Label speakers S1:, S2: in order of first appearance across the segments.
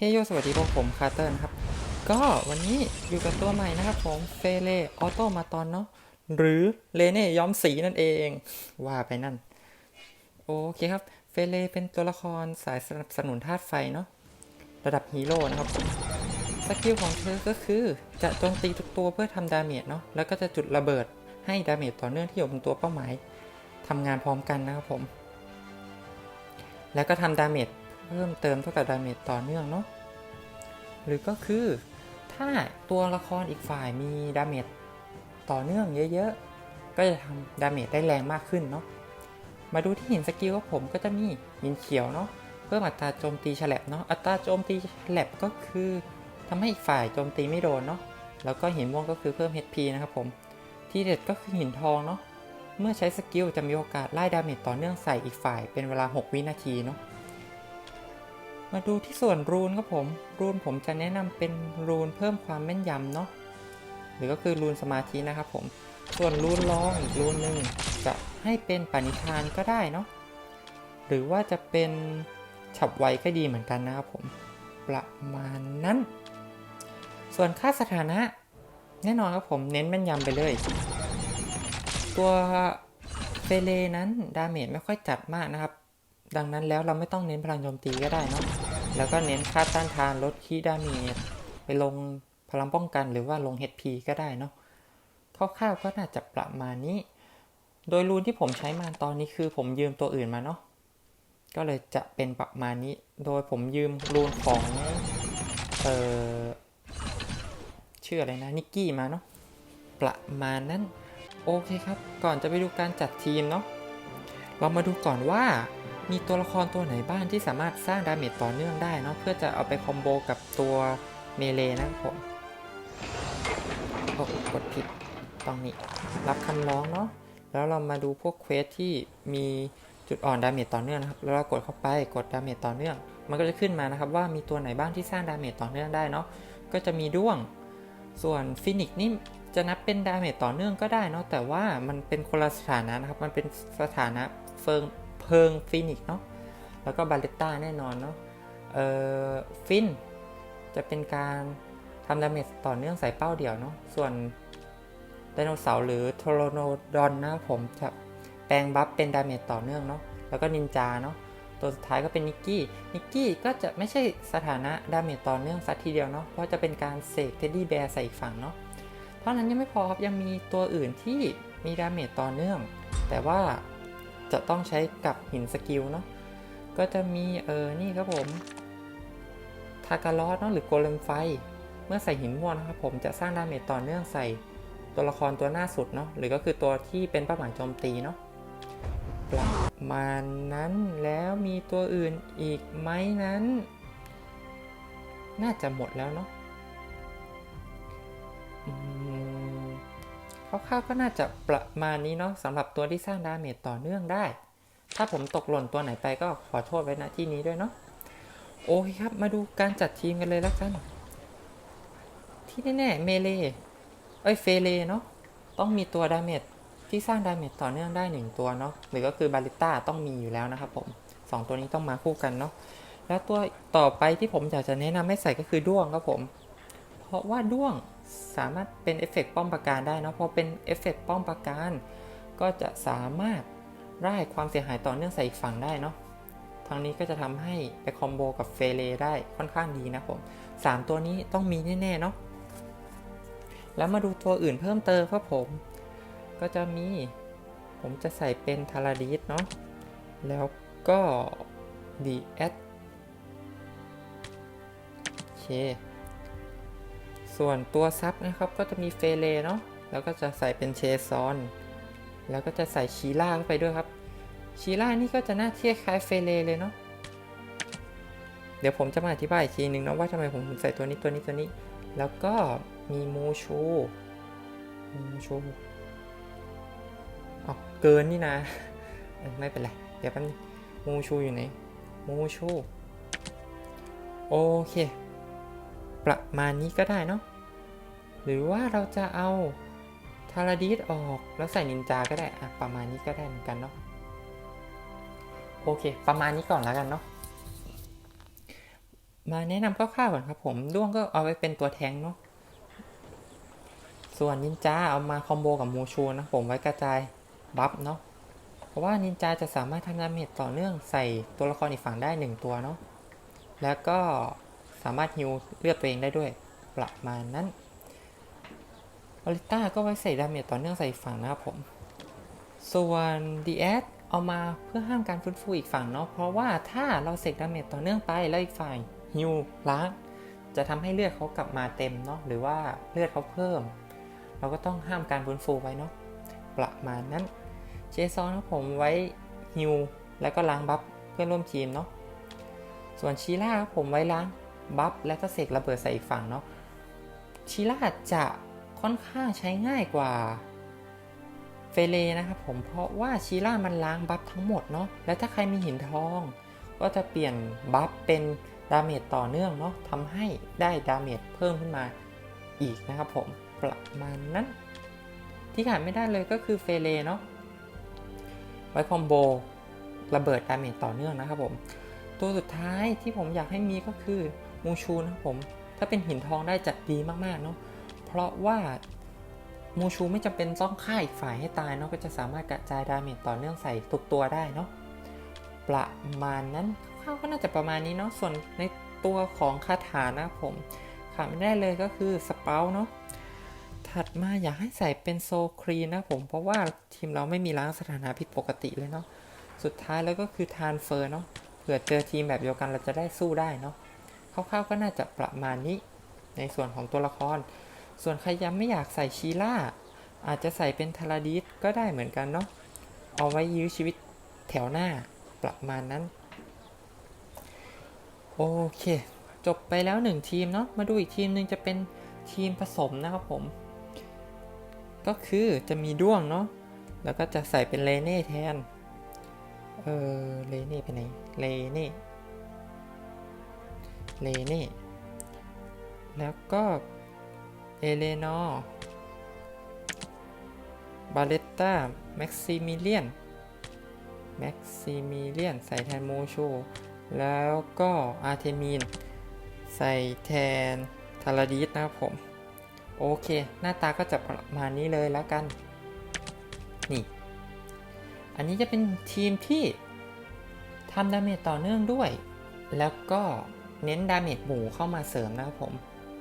S1: เฮยโยสวัสดีพวกผมคาร์เตอร์นะครับ ก็วันนี้อยู่กับตัวใหม่นะครับผมเฟเลออโตมาตอนเนาะหรือเลเน่ย้อมสีนั่นเอง ว่าไปนั่น โอเคครับ เฟเลเป็นตัวละครสายสนับสนุนธาตุไฟเนาะระดับฮีโร่นะครับ สกิลของเธอก็คือจะโจมตีทุกตัวเพื่อทำดาเมจเนาะแล้วก็จะจุดระเบิดให้ดาเมจต่อเนื่องที่อยู่บนตัวเป้าหมายทำงานพร้อมกันนะครับผม แล้วก็ทำดาเมจ เพิ่มเติมเท่ากับดาเมจต่อเนื่องเนาะหรือก็คือถ้าตัวละครอีกฝ่ายมีดาเมจต่อเนื่องเยอะๆ ก็จะทำดาเมจได้แรงมากขึ้นเนาะมาดูที่หินสกิลของผมก็จะมีหินเขียวเนาะเพิ่มอัตราโจมตีฉลับเนาะอัตราโจมตีฉลับก็คือทำให้อีกฝ่ายโจมตีไม่โดนเนาะแล้วก็หินม่วงก็คือเพิ่ม HP นะครับผม ที่เด็ดก็คือหินทองเนาะเมื่อใช้สกิลจะมีโอกาสไล่ดาเมจต่อเนื่องใส่อีกฝ่ายเป็นเวลา 6 วินาทีเนาะ มาดูที่ส่วนรูนครับผม รูนผมจะแนะนำเป็นรูนเพิ่มความแม่นยำเนาะ หรือก็คือรูนสมาธินะครับผม ส่วนรูนรองอีกรูนหนึ่งจะให้เป็นปณิธานก็ได้เนาะ หรือว่าจะเป็นฉับไวก็ดีเหมือนกันนะครับผม ประมาณนั้น ส่วนค่าสถานะ แน่นอนครับผมเน้นแม่นยำไปเลย ตัวเฟเลนั้นดาเมจไม่ค่อยจัดมากนะครับดังนั้นแล้วเราไม่ต้องเน้นพลังโจมตีก็ได้เนาะ แล้วก็เน้นค่าต้านทานลดคีดามจไปลงพลังป้องกันหรือว่าลง HP ก็ได้เนาะคร่าวๆก็น่าจะประมาณนี้ โดยรูนที่ผมใช้มาตอนนี้คือผมยืมตัวอื่นมาเนาะก็เลยจะเป็นประมาณนี้ โดยผมยืมรูนของเอ่อชื่ออะไรนะนิกกี้มาเนาะประมาณนั้น โอเคครับ ก่อนจะไปดูการจัดทีมเนาะเรามาดูก่อนว่า มีตัวละครตัวไหนบ้างที่สามารถสร้างดาเมจต่อเนื่องได้เนาะเพื่อจะเอาไปคอมโบกับตัวเมเลนะครับผมโอ้กดผิดตรงนี้ รับคำร้องเนาะแล้วเรามาดูพวกเควสที่มีจุดอ่อนดาเมจต่อเนื่องนะครับแล้วเรากดเข้าไปกดดาเมจต่อเนื่อง มันก็จะขึ้นมานะครับว่ามีตัวไหนบ้างที่สร้างดาเมจต่อเนื่องได้เนาะก็จะมีด้วง ส่วนฟินิกนี่จะนับเป็นดาเมจต่อเนื่องก็ได้เนาะแต่ว่ามันเป็นคนละสถานะนะครับมันเป็นสถานะเฟิง เพิงฟินิกเนาะแล้วก็บาเลต้าแน่นอนเนาะเอ่อฟินจะเป็นการทำดาเมจต่อเนื่องใส่เป้าเดี่ยวเนาะส่วนไดโนเสาร์หรือโทโรโนดอนนะผมจะแปลงบัฟเป็นดาเมจต่อเนื่องเนาะแล้วก็นินจาเนาะตัวสุดท้ายก็เป็นนิกกี้ นิกกี้ก็จะไม่ใช่สถานะดาเมจต่อเนื่องสักทีเดียวเนาะ เพราะจะเป็นการเสกเทดดี้แบร์ใส่อีกฝั่งเนาะ เท่านั้นยังไม่พอครับยังมีตัวอื่นที่มีดาเมจต่อเนื่อง แต่ว่า จะต้องใช้กับหินสกิลเนาะก็จะมีเออนี่ครับผมทากาลอสเนาะหรือโกเลมไฟ เมื่อใส่หินม่วงนะครับผมจะสร้างดาเมจต่อเนื่องใส่ตัวละครตัวหน้าสุดเนาะหรือก็คือตัวที่เป็นเป้าหมายโจมตีเนาะประมาณนั้นแล้วมีตัวอื่นอีกไหมนั้น น่าจะหมดแล้วเนาะ คร่าวๆก็น่าจะประมาณนี้เนาะสำหรับตัวที่สร้างดาเมจต่อเนื่องได้ ถ้าผมตกหล่นตัวไหนไปก็ขอโทษไว้ณที่นี้ด้วยเนาะโอเคครับ มาดูการจัดทีมกันเลยแล้วกัน ที่แน่ๆเมเลเอ้ยเฟเลเนาะต้องมีตัวดาเมจที่สร้างดาเมจต่อเนื่องได้หนึ่งตัวเนาะหรือก็คือบาลิต้าต้องมีอยู่แล้วนะครับผมสองตัวนี้ต้องมาคู่กันเนาะแล้วตัวต่อไปที่ผมอยากจะแนะนำให้ใส่ก็คือด้วงครับผม เพราะว่าด้วง สามารถเป็นเอฟเฟกต์ป้อมปราการได้เนาะพอเป็นเอฟเฟกต์ป้อมปราการก็จะสามารถไล่ความเสียหายต่อเนื่องใส่อีกฝั่งได้เนาะทางนี้ก็จะทำให้ไปคอมโบกับเฟเลได้ค่อนข้างดีนะผมสามตัวนี้ต้องมีแน่ๆเนาะแล้วมาดูตัวอื่นเพิ่มเติมครับผม ก็จะมี ผมจะใส่เป็นทาราดิสเนาะแล้วก็ดีแอดโอเค ส่วนตัวซับนะครับก็จะมีเฟเลเนาะแล้วก็จะใส่เป็นเชซอน แล้วก็จะใส่ชีล่าเข้าไปด้วยครับ ชีล่านี่ก็จะน่าเทียบคล้ายเฟเลเลยเนาะเดี๋ยวผมจะมาอธิบายอีกทีนึงนะว่าทำไมผมถึงใส่ตัวนี้ตัวนี้ตัวนี้ แล้วก็มีมูชูมูชูอ๋อเกินนี่นะ ไม่เป็นไร เดี๋ยวแป๊บนึงมูชูอยู่ไหนมูชู โอเค ประมาณนี้ก็ได้เนาะหรือว่าเราจะเอาทาราดิสออกแล้วใส่นินจาก็ได้อะประมาณนี้ก็ได้เหมือนกันเนาะโอเค ประมาณนี้ก่อนแล้วกันเนาะมาแนะนำคร่าวๆก่อนครับผมด้วงก็เอาไว้เป็นตัวแทงเนาะส่วนนินจาเอามาคอมโบกับมูชูนะผมไว้กระจายบัฟเนาะเพราะว่านินจาจะสามารถทำดาเมจต่อเนื่องใส่ตัวละครอีกฝั่งได้หนึ่งตัวเนาะแล้วก็ สามารถฮิวเลือดตัวเองได้ด้วย ประมาณนั้นอลิต้าก็ไว้ใส่ดาเมจต่อเนื่องใส่ฝั่งนะครับผม ส่วนดีแอสเอามาเพื่อห้ามการฟื้นฟูอีกฝั่งเนาะ เพราะว่าถ้าเราเสกดาเมจต่อเนื่องไปแล้วอีกฝ่ายฮิวล้างจะทำให้เลือดเขากลับมาเต็มเนาะ หรือว่าเลือดเขาเพิ่ม เราก็ต้องห้ามการฟื้นฟูไว้เนาะ ประมาณนั้น เจซอนนะผมไว้ฮิวแล้วก็ล้างบัฟเพื่อนร่วมทีมเนาะ ส่วนชีล่าครับผมไว้ล้าง บัฟแล้วก็เสกระเบิดใส่อีกฝั่งเนาะชีล่าจะค่อนข้างใช้ง่ายกว่าเฟเลนะครับผมเพราะว่าชีล่ามันล้างบัฟทั้งหมดเนาะและถ้าใครมีหินทอง ก็จะเปลี่ยนบัฟเป็นดาเมจต่อเนื่องเนาะทำให้ได้ดาเมจเพิ่มขึ้นมาอีกนะครับผมประมาณนั้น ที่ขาดไม่ได้เลยก็คือเฟเลเนาะไว้คอมโบระเบิดดาเมจต่อเนื่องนะครับผม ตัวสุดท้ายที่ผมอยากให้มีก็คือ มูชูนะครับผม ถ้าเป็นหินทองได้จะดีมากๆเนาะ เพราะว่ามูชูไม่จำเป็นต้องฆ่าอีกฝ่ายให้ตายเนาะ ก็จะสามารถกระจายดาเมจต่อเนื่องใส่ทุกตัวได้เนาะ ประมาณนั้นคร่าวๆก็น่าจะประมาณนี้เนาะ ส่วนในตัวของคาถานะผมขาดไม่ได้เลยก็คือสเปาเนาะ ถัดมาอยากให้ใส่เป็นโซครีนนะผม เพราะว่าทีมเราไม่มีล้างสถานะผิดปกติเลยเนาะ สุดท้ายแล้วก็คือทานเฟอร์เนาะ เผื่อเจอทีมแบบเดียวกันเราจะได้สู้ได้เนาะ คร่าวๆก็น่าจะประมาณนี้ ในส่วนของตัวละคร ส่วนใครยังไม่อยากใส่ชีล่า อาจจะใส่เป็นทาราดิสก็ได้เหมือนกันเนาะเอาไว้ยื้อชีวิตแถวหน้าประมาณนั้น โอเค จบไปแล้วหนึ่งทีมเนาะมาดูอีกทีมหนึ่งจะเป็นทีมผสมนะครับผม ก็คือจะมีด้วงเนาะแล้วก็จะใส่เป็นเลเน่แทน เออเลเน่ไปไหนเลเน่ เลเน่แล้วก็เอเลนอร์บาเลตตาแม็กซิมิเลียนแม็กซิมิเลียนใส่แทนโมโชแล้วก็อาร์เทมีน ใส่แทนทาราดิสนะครับผม โอเค หน้าตาก็จะประมาณนี้เลยแล้วกัน นี่ อันนี้จะเป็นทีมที่ทำดาเมจต่อเนื่องด้วย แล้วก็ เน้นดาเมจหมู่เข้ามาเสริมนะครับผม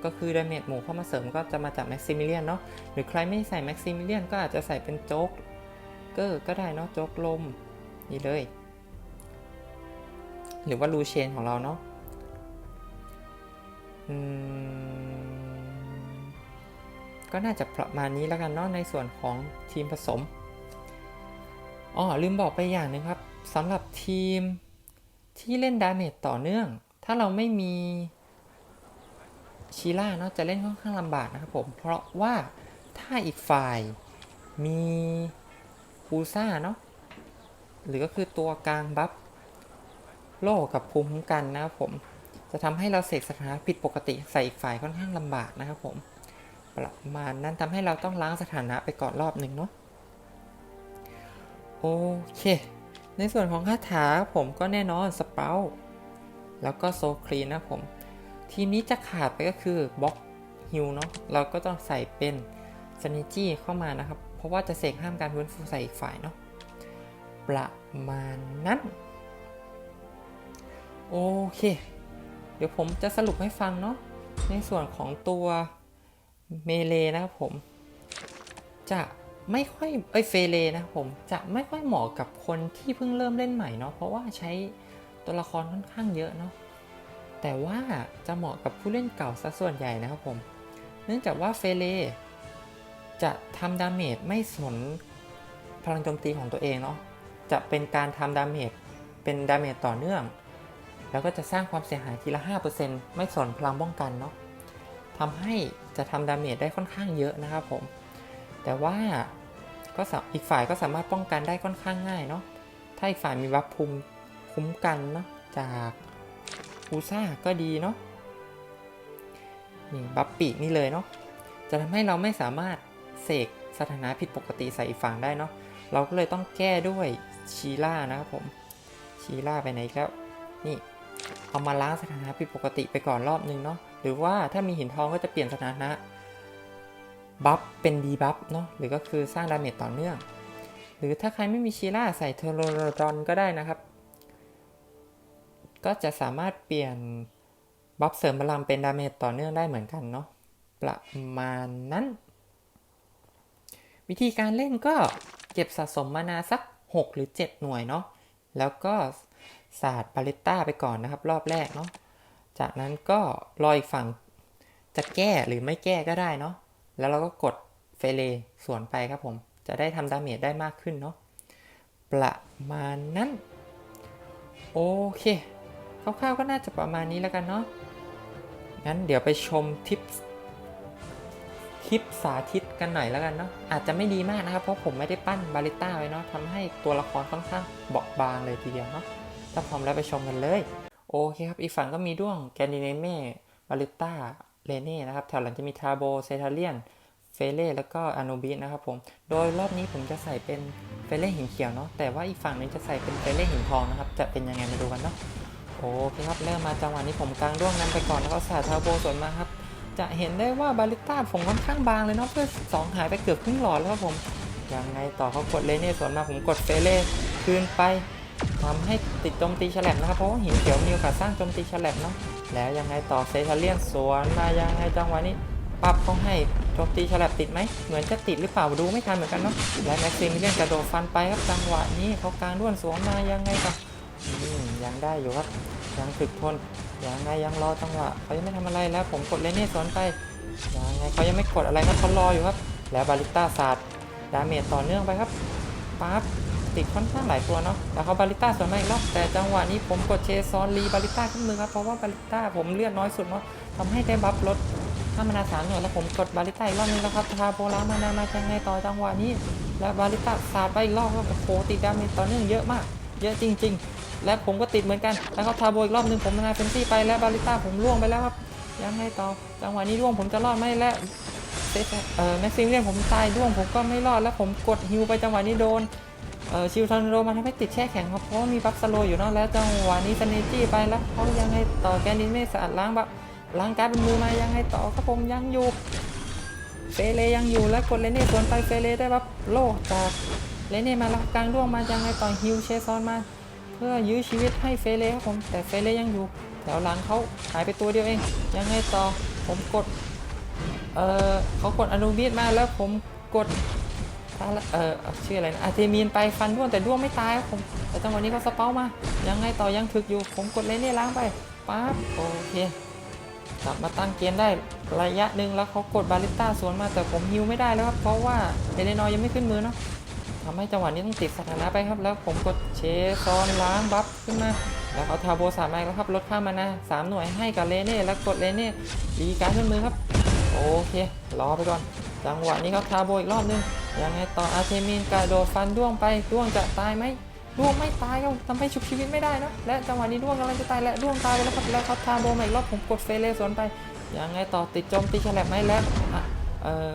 S1: ก็คือดาเมจหมู่เข้ามาเสริมก็จะมาจากแม็กซิมิเลียนเนาะหรือใครไม่ใส่แม็กซิมิเลียนก็อาจจะใส่เป็นโจ๊กเกอร์ก็ได้เนาะโจ๊กลมนี่เลย หรือว่าลูเชนของเราเนาะก็น่าจะประมาณนี้แล้วกันเนาะในส่วนของทีมผสมอ๋อลืมบอกไปอย่างหนึงครับสำหรับทีมที่เล่นดาเมจต่อเนื่อง ถ้าเราไม่มีชีล่าเนาะจะเล่นค่อนข้างลำบากนะครับผม เพราะว่าถ้าอีกฝ่ายมีฟูซ่าเนาะหรือก็คือตัวกลางบัฟโล่กับภูมิคุ้มกันนะครับผม จะทำให้เราเสกสถานะผิดปกติใส่อีกฝ่ายค่อนข้างลำบากนะครับผม ประมาณนั้นทำให้เราต้องล้างสถานะไปก่อนรอบหนึ่งเนาะโอเค ในส่วนของคาถาผมก็แน่นอนสเปา แล้วก็โซครีนนะผม ทีมนี้จะขาดไปก็คือบล็อกฮิลเนาะเราก็ต้องใส่เป็นซนิจี้เข้ามานะครับ เพราะว่าจะเสกห้ามการฟื้นฟูใส่อีกฝ่ายเนาะประมาณนั้น โอเค เดี๋ยวผมจะสรุปให้ฟังเนาะในส่วนของตัวเมเลนะครับผม จะไม่ค่อยเอ้ยเฟเลนะครับผมจะไม่ค่อยเหมาะกับคนที่เพิ่งเริ่มเล่นใหม่เนาะเพราะว่าใช้ ตัวละครค่อนข้างเยอะเนาะแต่ว่าจะเหมาะกับผู้เล่นเก่าซะส่วนใหญ่นะครับผม เนื่องจากว่าเฟเลจะทำดาเมจไม่สนพลังโจมตีของตัวเองเนาะจะเป็นการทำดาเมจเป็นดาเมจต่อเนื่อง แล้วก็จะสร้างความเสียหายทีละ 5%ไม่สนพลังป้องกันเนาะทำให้จะทำดาเมจได้ค่อนข้างเยอะนะครับผม แต่ว่าก็อีกฝ่ายก็สามารถป้องกันได้ค่อนข้างง่ายเนาะถ้าอีกฝ่ายมีวับภูมิ คุ้มกันเนาะจากอูซ่าก็ดีเนาะนี่บัฟปีกนี่เลยเนาะจะทำให้เราไม่สามารถเสกสถานะผิดปกติใส่อีกฝั่งได้เนาะเราก็เลยต้องแก้ด้วยชีล่านะครับผมชีล่าไปไหนแล้วนี่เอามาล้างสถานะผิดปกติไปก่อนรอบนึงเนาะหรือว่าถ้ามีหินทองก็จะเปลี่ยนสถานะบัฟเป็นดีบัฟเนาะหรือก็คือสร้างดาเมจต่อเนื่อง หรือถ้าใครไม่มีชีล่าใส่เทอร์โรดอนก็ได้นะครับ ก็จะสามารถเปลี่ยนบัฟเสริมพลังเป็นดาเมจต่อเนื่องได้เหมือนกันเนาะประมาณนั้น วิธีการเล่นก็เก็บสะสมมานาสัก 6 หรือ 7 หน่วยเนาะแล้วก็ศาสตร์บาเลต้าไปก่อนนะครับ รอบแรกเนาะจากนั้นก็รออีกฝั่งจะแก้หรือไม่แก้ก็ได้เนาะแล้วเราก็กดเฟเลส่วนไปครับผม จะได้ทำดาเมจได้มากขึ้นเนาะประมาณนั้น โอเค คร่าวๆก็น่าจะประมาณนี้แล้วกันเนาะงั้นเดี๋ยวไปชมทิปคลิปสาธิตกันหน่อยแล้วกันเนาะอาจจะไม่ดีมากนะครับ เพราะผมไม่ได้ปั้นบาริต้าไว้เนาะทำให้ตัวละครค่อนข้างเบาบางเลยทีเดียวเนาะถ้าพร้อมแล้วไปชมกันเลย โอเคครับ อีกฝั่งก็มีด้วงแกนดิเนเม่บาริต้าเลเน่นะครับแถวหลังจะมีทาโบเซทาเลียนเฟเล่แล้วก็อานูบิสนะครับผม โดยรอบนี้ผมจะใส่เป็นเฟเล่หินเขียวเนาะแต่ว่าอีกฝั่งนึงจะใส่เป็นเฟเล่หินทองนะครับจะเป็นยังไงมาดูกันเนาะ โอเคครับเริ่มมาจังหวะนี้ผมกลางด้วงนั้นไปก่อนแล้วก็สาดทาโบสวนมาครับ จะเห็นได้ว่าบาริต้าผมค่อนข้างบางเลยเนาะเพื่อสองหายไปเกือบครึ่งหลอดแล้วครับผมยังไงต่อเขากดเลเน่สวนมาผมกดเฟเล่คืนไปทำให้ติดโจมตีฉลับนะครับเพราะว่าหินเขียวมีโอกาสสร้างโจมตีฉลับเนาะแล้วยังไงต่อเซทาเลียนสวนมายังไงจังหวะนี้ปรับเขาให้โจมตีฉลับติดไหมเหมือนจะติดหรือเปล่าดูไม่ทันเหมือนกันเนาะและแม็กซิมิเลียนกระโดดฟันไปครับจังหวะนี้เขากลางด้วนสวนมายังไงต่ออืม ยังได้อยู่ครับ ยังถึกทนยังไงยังรอจังหวะเขายังไม่ทำอะไรแล้วผมกดเลเน่สวนไปยังไงเขายังไม่กดอะไรครับเขารออยู่ครับ แล้วบาริต้าศาสตร์ดาเมจต่อเนื่องไปครับปั๊บติดค่อนข้างหลายตัวเนาะแล้วเขาบาริต้าสวนมาอีกรอบแต่จังหวะนี้ผมกดเชซอนรีบาริต้าขึ้นมือครับเพราะว่าบาริต้าผมเลือดน้อยสุดเนาะทำให้ได้บัฟลดถ้ามานาสามหน่วยแล้วผมกดบาริต้าอีกรอบนึงแล้วครับทาโบลามานามายังไงต่อจังหวะนี้ แล้วบาริต้าศาสตร์ไปอีกรอบครับโอ้โหติดดาเมจต่อเนื่องเยอะมาก เยอะจริง ๆ และผมก็ติดเหมือนกัน แล้วเขาทาโบอีกรอบหนึ่งผมมานาเฟนซี่ไปแล้วบาริต้าผมล่วงไปแล้วครับ ยังไงต่อ จังหวะนี้ร่วงผมจะรอดไหมและเซฟเอ่อแม็กซิมเลียนผมตายร่วงผมก็ไม่รอดแล้วผมกดฮิวไปจังหวะนี้โดนเอ่อชิวทอร์นโดมันทำให้ติดแช่แข็งครับเพราะมีบัฟสโลอยู่เนาะแล้วจังหวะนี้สเนจี้ไปแล้วเขายังไงต่อแกนดินเมสะอาดล้างบะล้างการดเป็นมือมายังไงต่อครับผมยังอยู่เฟเลยังอยู่แล้วกดเลเน่สวนไปเฟเลได้บัฟโลจากเลเน่มาแล้วกลางร่วงมายังไงต่อฮิวเชซอนมา เพื่อยื้อชีวิตให้เฟเล่ครับผมแต่เฟเล่ยังอยู่แถวหลังเขาหายไปตัวเดียวเอง ยังไงต่อผมกดเออเขากดอนุบิสมาแล้วผมกดเออชื่ออะไรนะอาเทมีนไปฟันด้วงแต่ด้วงไม่ตายครับผมแต่จังหวะนี้เขาสเปามา ยังไงต่อยังถึกอยู่ ผมกดเลนเน่ล้างไปปั๊บโอเคกลับมาตั้งเกมได้ระยะหนึ่งแล้วเขากดบาลิต้าสวนมาแต่ผมฮิวไม่ได้แล้วครับเพราะว่าเดเลนอยยังไม่ขึ้นมือเนาะ ทำให้จังหวะนี้ต้องติดสถานะไปครับ แล้วผมกดเชซอนล้างบัฟขึ้นมา แล้วเขาทาโบสามไม้แล้วครับลดค่ามานะสามหน่วยให้กับเลเน่แล้วกดเลเน่ดีการขึ้นมือครับ โอเค รอไปก่อน จังหวะนี้เขาทาโบอีกรอบนึงยังไงต่ออาร์เทมินกระโดดฟันด้วงไปด้วงจะตายไหมด้วงไม่ตายครับทำให้ชุบชีวิตไม่ได้นะและจังหวะนี้ด้วงกำลังจะตายและด้วงตายไปแล้วครับแล้วเขาทาโบมาอีกรอบผมกดเฟเลสวนไปยังไงต่อติดโจมตีฉลบไหมแล้วอะเออ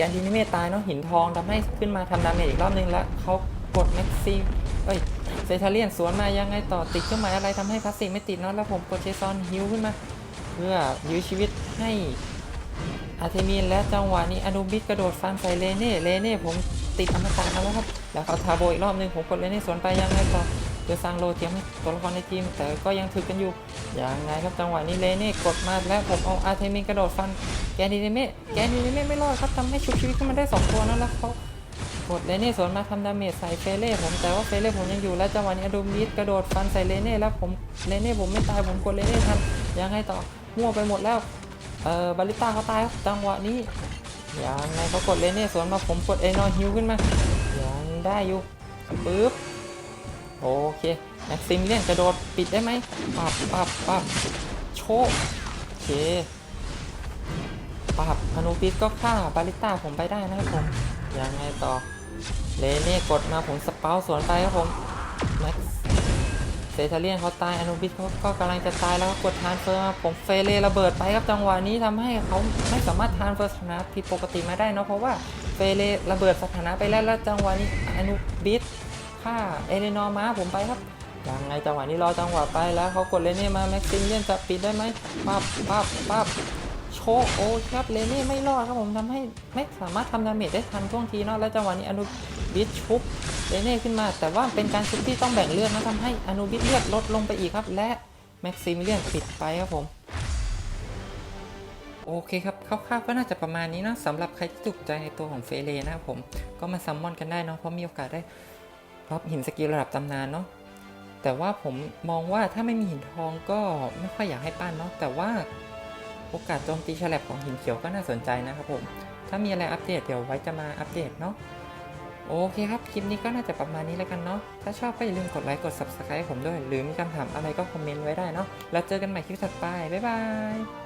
S1: กนทีนิเมตตายเนาะหินทองทำให้ขึ้นมาทำดาเมจอีกรอบนึงแล้วเขากดแม็กซี่เอ้ยเซทาเลียนสวนมายังไงต่อติดเครื่องหมายอะไรทำให้พาสซีไม่ติดเนาะแล้วผมกดเชซอนฮิวขึ้นมา เพื่อยื้อชีวิตให้อาเทมีนและจังหวะนี้อนุบิสกระโดดฟันใส่เลเน่เลเน่ผมติดอมตะมาแล้วครับแล้วเขาทาโบอีกรอบนึงผมกดเลเน่สวนไปยังไงต่อ พื่อสร้างโลเทียมให้ตัวละครในทีม แต่ก็ยังถึกกันอยู่ อยังไงครับจังหวะนี้เลเน่กดมาแล้วผมเอาอาร์เทมินกระโดดฟันแกนดิเนเมะแกนดิเนเมะไม่รอดครับทำให้ชุบชีวิตขึ้นมาได้ 2 ตัวนั่นแล้วเขากดเลเน่สวนมาทำดาเมจใส่เฟเล่ผมแต่ว่าเฟเล่ผมยังอยู่และจังหวะนี้อดูมิดกระโดดฟันใส่เลเน่แล้วผมเลเน่ผมไม่ตายผมกดเลเน่ทันยังไงต่อมั่วไปหมดแล้วเออบาริต้าเขาตายครับจังหวะนี้ยังไงเขากดเลเน่สวนมาผมกดเอนอฮิวขึ้นมายังได้อยู่ปึ๊บ โอเคแม็กซิมเลียนกระโดดปิดได้ไหมปับปับปับโชว์โอเคปับอนุปิสก็ฆ่าบาริต้าผมไปได้นะครับผมยังไงต่อเลเน่กดมาผมสเปาสวนไปครับผมแม็กเซทาเลียนเขาตายอนุบิสเขาก็กำลังจะตายแล้วก็กดทานเฟอร์มาผมเฟเลระเบิดไปครับจังหวะนี้ทำให้เขาไม่สามารถทานเฟอร์สถานะผิดปกติมาได้เนาะเพราะว่าเฟเลระเบิดสถานะไปแล้วแล้วจังหวะนี้อนุบิส ฆ่าเอเลนอร์มาผมไปครับยังไงจังหวะนี้รอจังหวะไปแล้วเขากดเลเน่มาแม็กซิมเลียนจะปิดได้ไหมปั๊บปั๊บปั๊บโชว์โอ้ครับเลเน่ไม่รอดครับผมทำให้ไม่สามารถทำดาเมจได้ทันท่วงทีเนาะแล้วจังหวะนี้อนุบิสชุบเลเน่ขึ้นมา แต่ว่าเป็นการชุบที่ต้องแบ่งเลือดนะทำให้อนุบิสเลือดลดลงไปอีกครับ และแม็กซิมเลียนปิดไปครับผมโอเคครับคร่าวๆก็น่าจะประมาณนี้เนะสำหรับใครที่ถูกใจในตัวของเฟเลนะครับผมก็มาซัมมอนกันได้เนาะเพราะมีโอกาสได้ รับหินสกิลระดับตำนานเนาะแต่ว่าผมมองว่าถ้าไม่มีหินทองก็ไม่ค่อยอยากให้ปั้นเนาะแต่ว่าโอกาสโจมตีฉลับของหินเขียวก็น่าสนใจนะครับผม ถ้ามีอะไรอัปเดตเดี๋ยวไว้จะมาอัปเดตเนาะโอเคครับ คลิปนี้ก็น่าจะประมาณนี้แล้วกันเนาะ ถ้าชอบก็อย่าลืมกดไลค์กด subscribe ผมด้วย หรือมีคำถามอะไรก็คอมเมนต์ไว้ได้เนาะ แล้วเจอกันใหม่คลิปถัดไป บ๊ายบาย